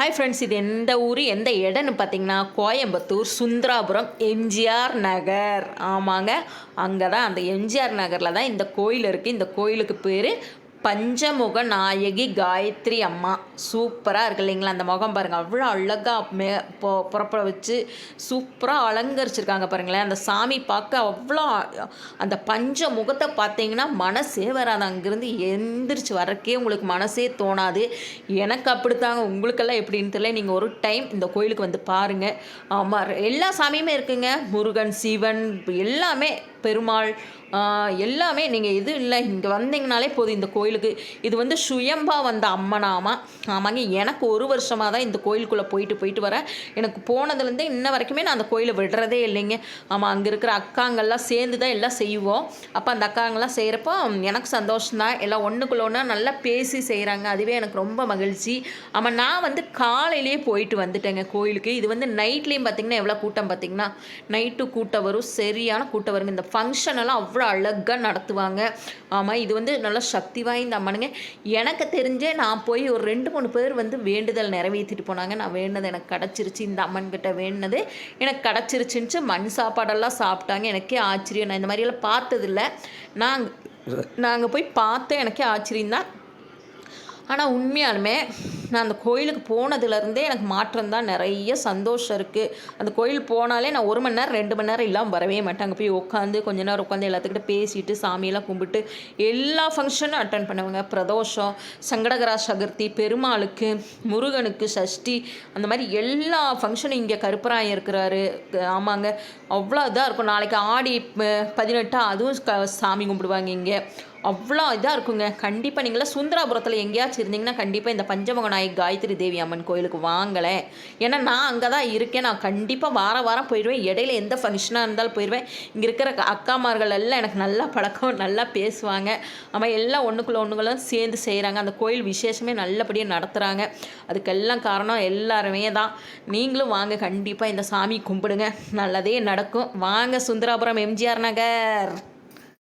Hi friends இது எந்த ஊர் எந்த இடம்னு பார்த்தீங்கன்னா கோயம்புத்தூர் சுந்தராபுரம் எம்ஜிஆர் நகர். ஆமாங்க. அங்கே தான் அந்த எம்ஜிஆர் நகரில் தான் இந்த கோயில் இருக்குது இந்த கோயிலுக்கு பேர் பஞ்சமுக நாயகி காயத்ரி அம்மா. சூப்பராக இருக்கு இல்லைங்களா அந்த முகம் பாருங்கள் அவ்வளோ அழகாக மே புறப்பட வச்சு சூப்பராக அலங்கரிச்சிருக்காங்க பாருங்களேன். அந்த சாமி பார்க்க அவ்வளோ அந்த பஞ்ச முகத்தை பார்த்தீங்கன்னா மனசே வராது. அங்கேருந்து எந்திரிச்சு வரக்கே உங்களுக்கு மனசே தோணாது. எனக்கு அப்படித்தாங்க உங்களுக்கெல்லாம் எப்படின்னு தெரியல. நீங்கள் ஒரு டைம் இந்த கோயிலுக்கு வந்து பாருங்கள் ஆமாம் எல்லா சாமியுமே இருக்குங்க. முருகன் சிவன் எல்லாமே பெருமாள் எல்லாமே நீங்கள் இது இல்லை இங்கே வந்தீங்கனாலே போதும் இந்த கோயிலுக்கு. இது வந்து சுயம்பா வந்த அம்மனாமா? ஆமாங்க எனக்கு ஒரு வருஷமாக தான் இந்த கோயிலுக்குள்ளே போயிட்டு போயிட்டு வரேன் எனக்கு போனதுலேருந்தே இன்ன வரைக்குமே நான் அந்த கோயிலை விடுறதே இல்லைங்க. ஆமாம் அங்கே இருக்கிற அக்காங்கெல்லாம் சேர்ந்து தான் எல்லாம் செய்வோம். அப்போ அந்த அக்காங்கெல்லாம் செய்கிறப்போ எனக்கு சந்தோஷம்தான். எல்லாம் ஒன்றுக்குள்ள ஒன்றா நல்லா பேசி செய்கிறாங்க அதுவே எனக்கு ரொம்ப மகிழ்ச்சி. ஆமாம் நான் வந்து காலையிலேயே போயிட்டு வந்துட்டேங்க கோயிலுக்கு. இது வந்து நைட்லேயும் பார்த்தீங்கன்னா எவ்வளோ கூட்டம் பார்த்திங்கன்னா நைட்டு கூட்டம் வரும். சரியான கூட்டம் வருங்க. இந்த ஃபங்க்ஷனெல்லாம் அவ்வளோ அழகாக நடத்துவாங்க. ஆமாம் இது வந்து நல்லா சக்தி வாய்ந்த அம்மனுங்க. எனக்கு தெரிஞ்சே நான் போய் ஒரு ரெண்டு மூணு பேர் வந்து வேண்டுதல் நிறைவேற்றிட்டு போனாங்க. நான் வேண்டது எனக்கு கிடச்சிருச்சு. இந்த அம்மன் கிட்ட வேணுனது எனக்கு கிடச்சிருச்சுன்ட்டு மண் சாப்பாடெல்லாம் சாப்பிட்டாங்க. எனக்கே ஆச்சரியம். நான் இந்த மாதிரியெல்லாம் பார்த்ததில்ல. நாங்கள் நாங்கள் போய் பார்த்தேன். எனக்கே ஆச்சரியம் தான் ஆனால் உண்மையாலுமே நான் அந்த கோயிலுக்கு போனதுலேருந்தே எனக்கு மாற்றம் தான் நிறைய சந்தோஷம் இருக்குது அந்த கோயில் போனாலே நான் ஒரு மணி நேரம் ரெண்டு மணி நேரம் இல்லாமல் வரவே மாட்டேன். அங்கே போய் உட்காந்து கொஞ்ச நேரம் உட்காந்து எல்லாத்துக்கிட்ட பேசிட்டு சாமியெல்லாம் கும்பிட்டு எல்லா ஃபங்க்ஷனும் அட்டன் பண்ணுவேங்க. பிரதோஷம் சங்கடகரா சதுர்த்தி பெருமாளுக்கு முருகனுக்கு சஷ்டி அந்த மாதிரி எல்லா ஃபங்க்ஷனும் இங்கே கருப்பராயன் இருக்கிறாரு. ஆமாங்க. அவ்வளோ இதாக இருக்கும். நாளைக்கு ஆடி பதினெட்டு அதுவும் க சாமி கும்பிடுவாங்க இங்கே. அவ்வளோ இதாக இருக்குங்க. கண்டிப்பாக நீங்களாம் சுந்தராபுரத்தில் எங்கேயாச்சும் இருந்தீங்கன்னா கண்டிப்பாக இந்த பஞ்சமுக நாயகி காயத்ரி தேவி அம்மன் கோயிலுக்கு வாங்கலை ஏன்னா நான் அங்கே தான் இருக்கேன். நான் கண்டிப்பாக வார வாரம் போயிடுவேன். இடையில எந்த ஃபங்க்ஷனாக இருந்தாலும் போயிடுவேன். இங்கே இருக்கிற அக்காமார்கள் எல்லாம் எனக்கு நல்லா பழக்கம் நல்லா பேசுவாங்க. அவன் எல்லாம் ஒன்றுக்குள்ள ஒன்றுகளும் சேர்ந்து செய்கிறாங்க அந்த கோயில் விசேஷமே நல்லபடியாக நடத்துகிறாங்க அதுக்கெல்லாம் காரணம் எல்லாருமே தான். நீங்களும் வாங்க. கண்டிப்பாக இந்த சாமி கும்பிடுங்க. நல்லதே நடக்கும். வாங்க சுந்தராபுரம் எம்ஜிஆர் நகர்.